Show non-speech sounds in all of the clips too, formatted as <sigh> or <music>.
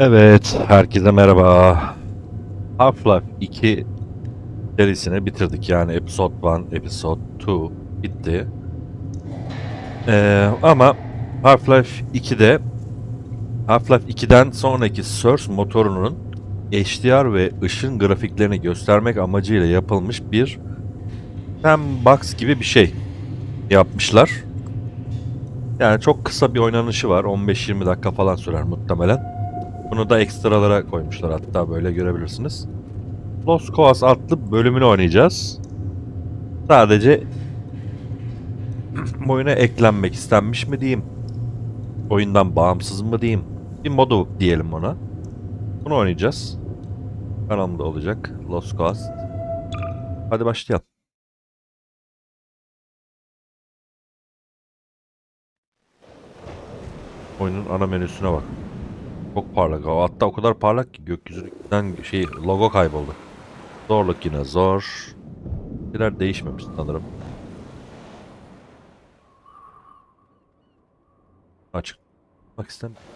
Evet, herkese merhaba. Half-Life 2 serisini bitirdik. Yani Episode 1, Episode 2 bitti. Ee, ama Half-Life 2'de Half-Life 2'den sonraki Source motorunun HDR ve ışın grafiklerini göstermek amacıyla yapılmış bir sandbox gibi bir şey yapmışlar. Yani çok kısa bir oynanışı var. 15-20 dakika falan sürer muhtemelen. Bunu da ekstralara koymuşlar hatta böyle görebilirsiniz. Lost Cause adlı bölümünü oynayacağız. Sadece <clears throat> oyuna eklenmek istenmiş mi diyeyim. Oyundan bağımsız mı diyeyim. Bir modu diyelim ona. Bunu oynayacağız. Kanalımda olacak. Lost Cause. Hadi başlayalım. Oyunun ana menüsüne bak. Çok parlak. Hatta o kadar parlak ki gökyüzünden şey logo kayboldu. Zorluk yine zor. Şeyler değişmemiş sanırım. Açık. Bak istemiyorum.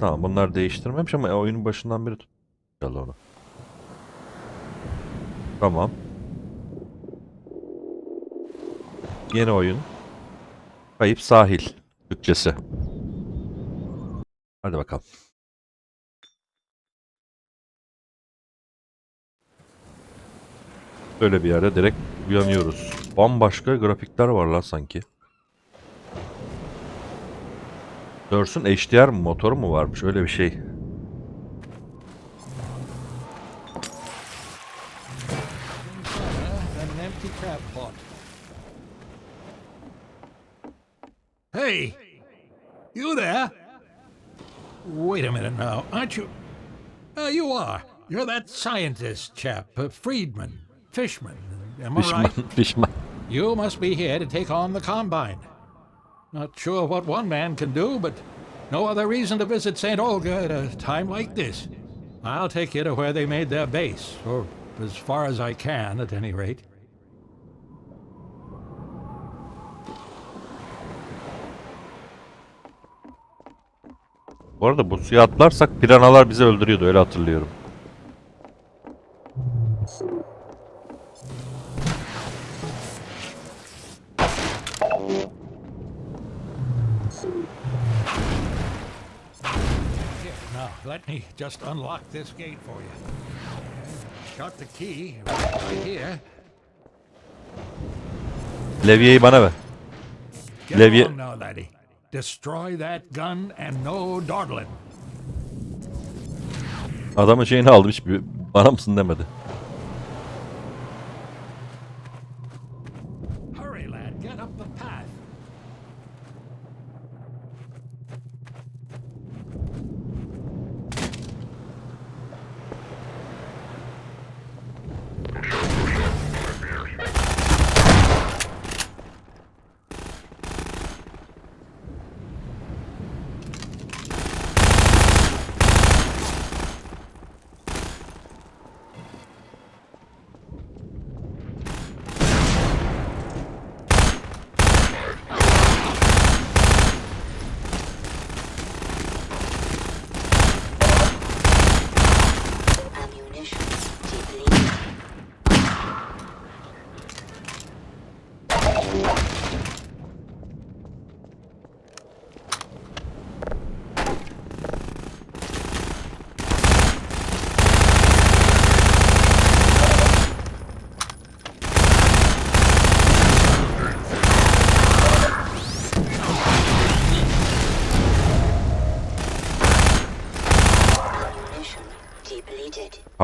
Tamam bunlar değiştirmemiş ama oyunun başından beri tut. İnşallah onu. Tamam. Yeni oyun. Kayıp sahil. Türkçesi. Hadi bakalım. Böyle bir yerde direkt uyanıyoruz. Bambaşka grafikler var lan sanki. Dörsün HDR motoru mu varmış öyle bir şey. Aren't you? Uh, you are. You're that scientist chap, uh, Friedman, Fishman. Am I Pişman, right? <laughs> pişman. You must be here to take on the Combine. Not sure what one man can do, but no other reason to visit St. Olga at a time like this. I'll take you to where they made their base, or as far as I can, at any rate. Bu arada bu suya atlarsak piranalar bizi öldürüyordu öyle hatırlıyorum. Let me just unlock this gate for you. Got the key right here. Levye'yi bana ver. Levye-. Destroy that gun and no dawdling. Adamın şeyini aldım hiç bana mısın demedi.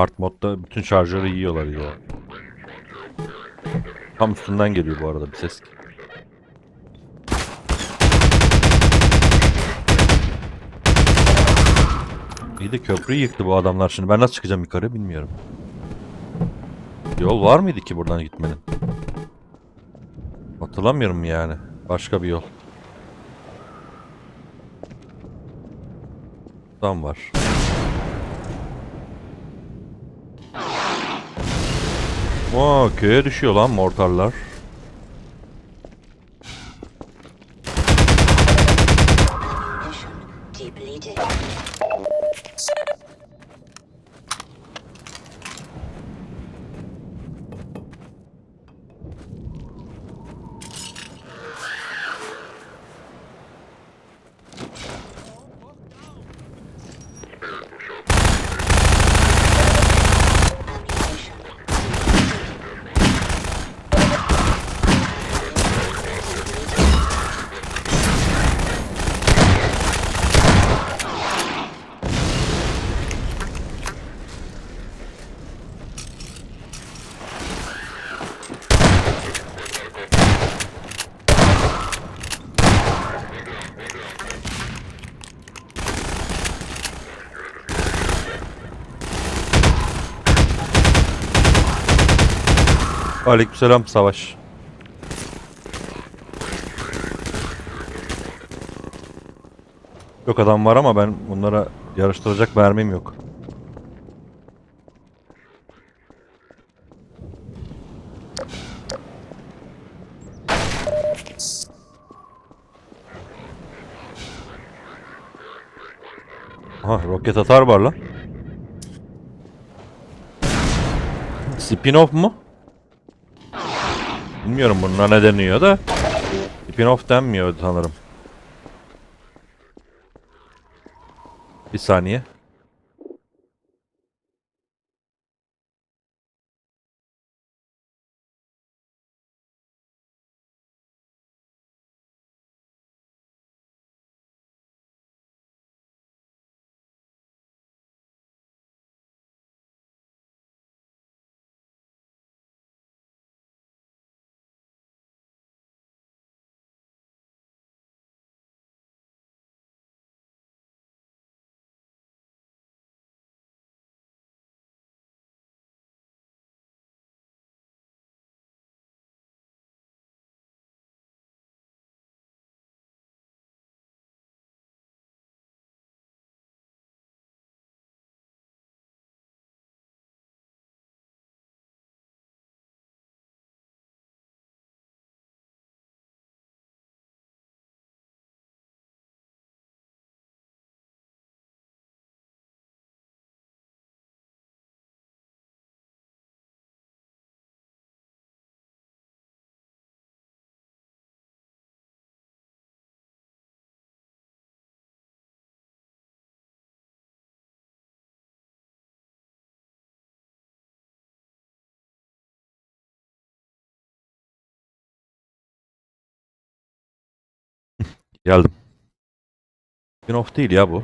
Hard modda bütün şarjörü yiyorlar ya. Tam üstünden geliyor bu arada bir ses. İyi de köprüyü yıktı bu adamlar şimdi. Ben nasıl çıkacağım yukarı bilmiyorum. Yol var mıydı ki buradan gitmenin? Hatırlamıyorum yani. Başka bir yol. Tam var. Aa köye düşüyor lan mortarlar. Aleykümselam Savaş. Yok adam var ama ben bunlara yarıştıracak mermim yok. Aha roket atar var lan. Spin-off mu? Bilmiyorum bununla ne deniyor da. Spin-off denmiyor sanırım. Bir saniye. Geldim. Spin-off değil ya bu.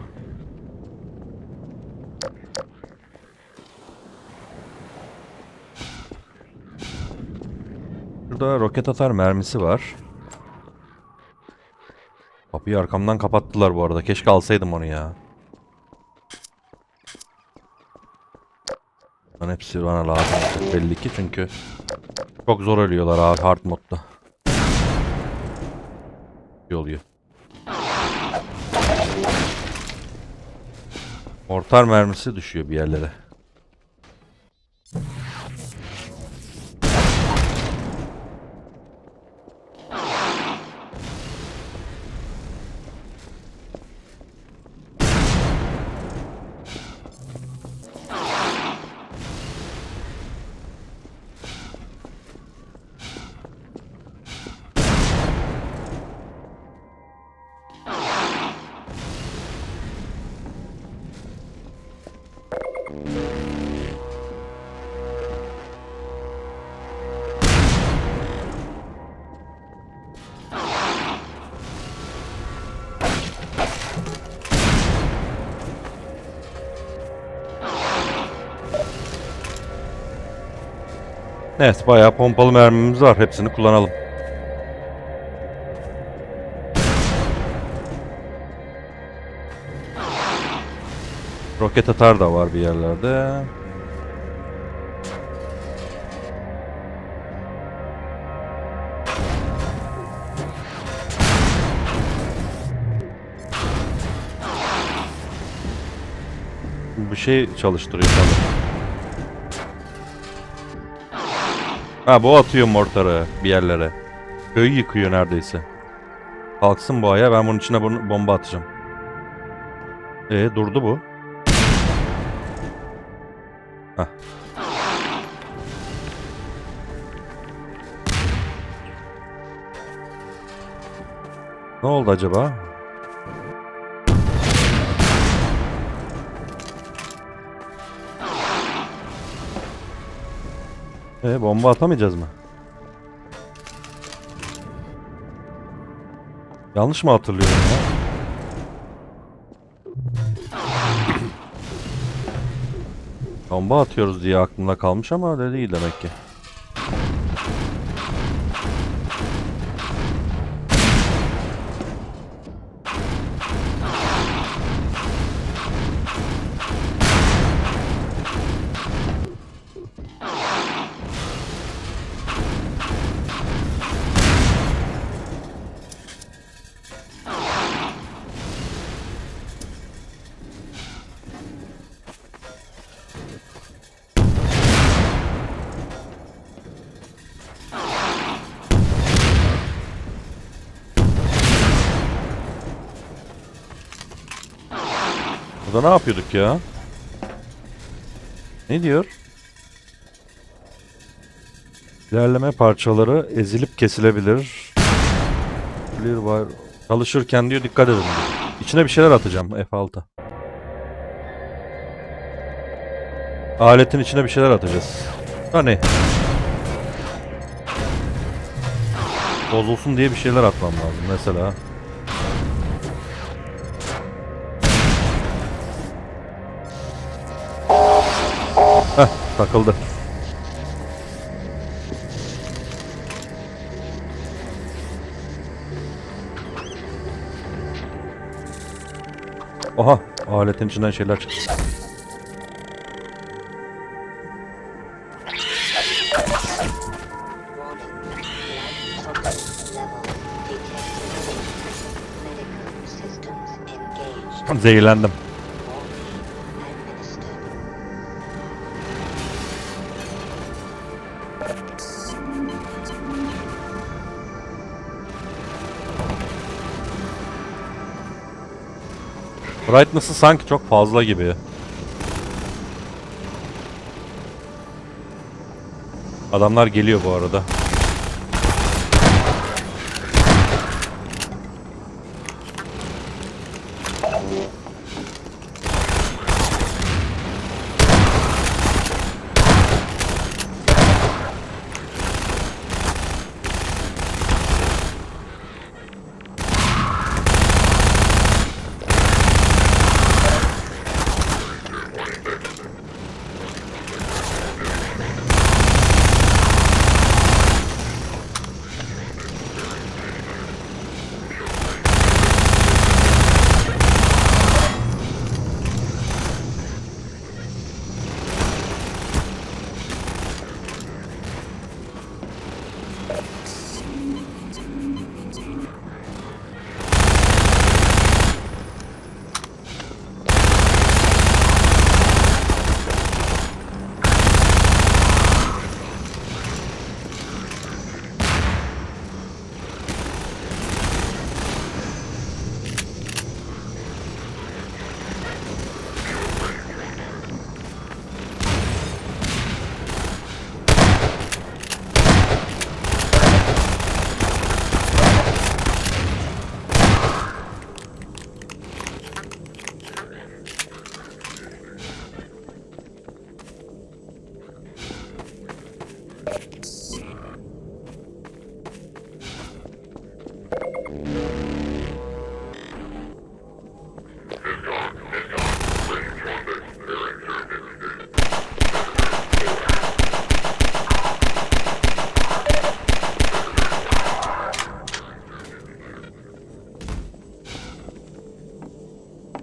Burada roket atar mermisi var. Kapıyı arkamdan kapattılar bu arada. Keşke alsaydım onu ya. Bunların hepsi bana lazım belli ki çünkü çok zor ölüyorlar abi hard modda. İyi oluyor. Mortar mermisi düşüyor bir yerlere. Evet bayağı pompalı mermimiz var. Hepsini kullanalım. Roket atar da var bir yerlerde. Bir şey çalıştırıyor sanırım. Ha bu atıyor mortarı bir yerlere. Köyü yıkıyor neredeyse. Kalksın bu aya ben bunun içine bomba atacağım. E durdu bu. Hah. Ne oldu acaba? E bomba atamayacağız mı? Yanlış mı hatırlıyorum ya? Bomba atıyoruz diye aklımda kalmış ama öyle değil demek ki. Burada ne yapıyorduk ya? Ne diyor? İlerleme parçaları ezilip kesilebilir. Clear wire. Çalışırken diyor dikkat edin. İçine bir şeyler atacağım F6. Aletin içine bir şeyler atacağız. Hani bozulsun diye bir şeyler atmam lazım mesela. Takıldı. Aha aletin içinden şeyler çıktı. Warning. Brightness'ı sanki çok fazla gibi. Adamlar geliyor bu arada.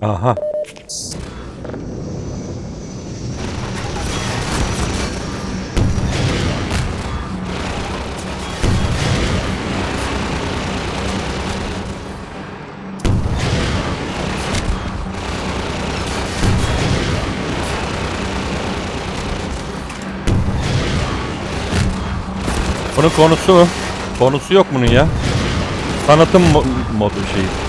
Aha. Bunun konusu konusu yok bunun ya. Tanıtım mo- modu şeyi.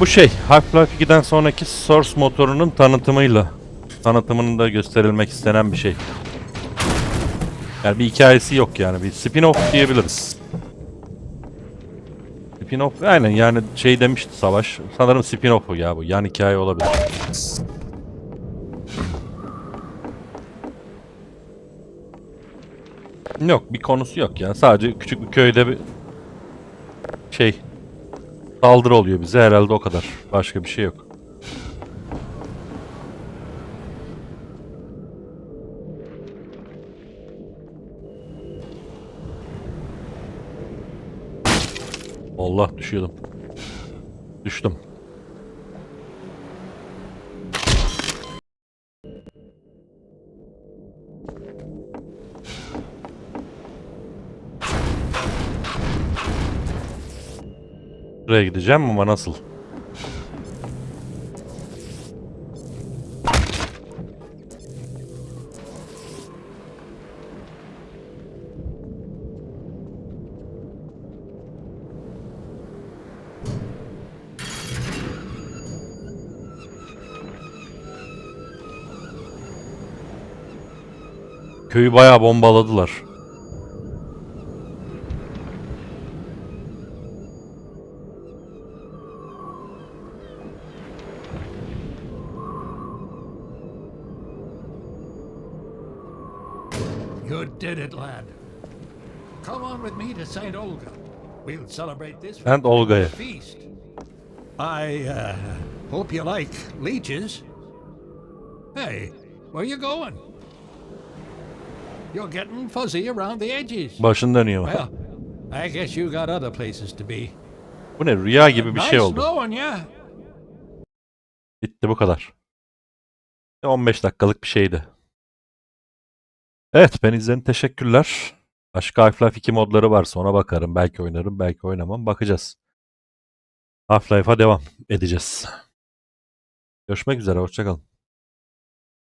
Bu şey Half-Life 2'den sonraki Source motorunun tanıtımıyla tanıtımının da gösterilmek istenen bir şey. Yani bir hikayesi yok yani bir spin-off diyebiliriz. Spin-off aynen yani şey demişti Savaş. Sanırım spin-off ya bu. Yan hikaye olabilir. Yok bir konusu yok ya. Sadece küçük bir köyde bir şey saldırı oluyor bize herhalde o kadar. Başka bir şey yok. Allah düşüyordum. Düştüm. Buraya gideceğim ama nasıl? Köyü bayağı bombaladılar. Celebrate this And Olga'ya. feast. I uh, hope you like leeches. Hey, where you going? You're getting fuzzy around the edges. Başın dönüyor. Well, I guess you got other places to be. Bu ne rüya gibi bir şey oldu. Bitti bu kadar. 15 dakikalık bir şeydi. Evet ben izledim teşekkürler. Başka Half-Life 2 modları varsa ona bakarım. Belki oynarım belki oynamam. Bakacağız. Half-Life'a devam edeceğiz. Görüşmek üzere hoşçakalın.